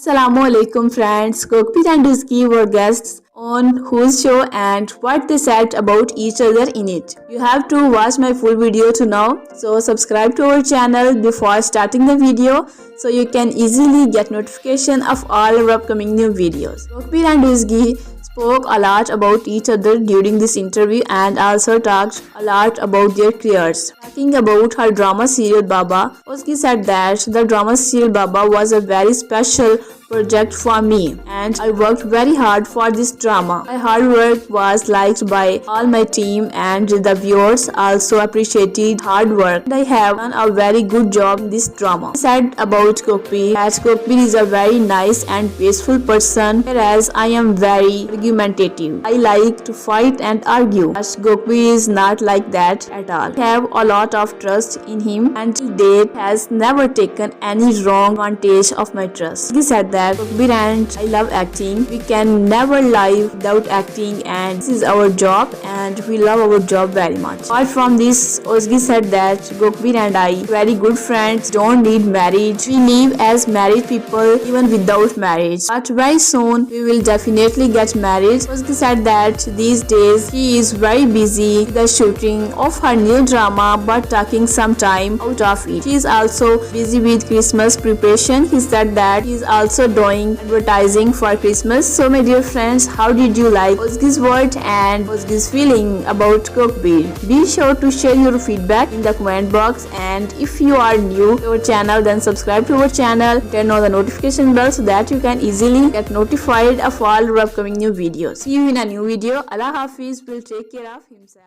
Assalamu alaikum friends. Kokpit and Uski were guests on whose show and what they said about each other in it. You have to watch my full video to know. So subscribe to our channel before starting the video so you can easily get notification of all our upcoming new videos. Kokpit and Uski spoke a lot about each other during this interview and also talked a lot about their careers. Talking about her drama serial Baba, Oski said that the drama serial Baba was a very special project for me and I worked very hard for this drama. My hard work was liked by all my team and the viewers also appreciated hard work. And I have done a very good job in this drama. He said about Kokpi that Kokpi is a very nice and peaceful person whereas I am very argumentative. I like to fight and argue. But Gokpi is not like that at all. I have a lot of trust in him and till date has never taken any wrong advantage of my trust. He said that Gokbir and I love acting. We can never live without acting and this is our job and we love our job very much. Apart from this, Ozgi said that Gokbir and I very good friends don't need marriage. We live as married people even without marriage. But very soon we will definitely get married. Ozgi said that these days he is very busy with the shooting of her new drama but taking some time out of it. He is also busy with Christmas preparation. He said that he is also doing advertising for Christmas. So my dear friends, how did you like Ozgi's word and Ozgi's feeling about Cookbeer? Be sure to share your feedback in the comment box and if you are new to our channel then subscribe to our channel, turn on the notification bell so that you can easily get notified of all our upcoming new videos. See you in a new video. Allah Hafiz will take care of himself.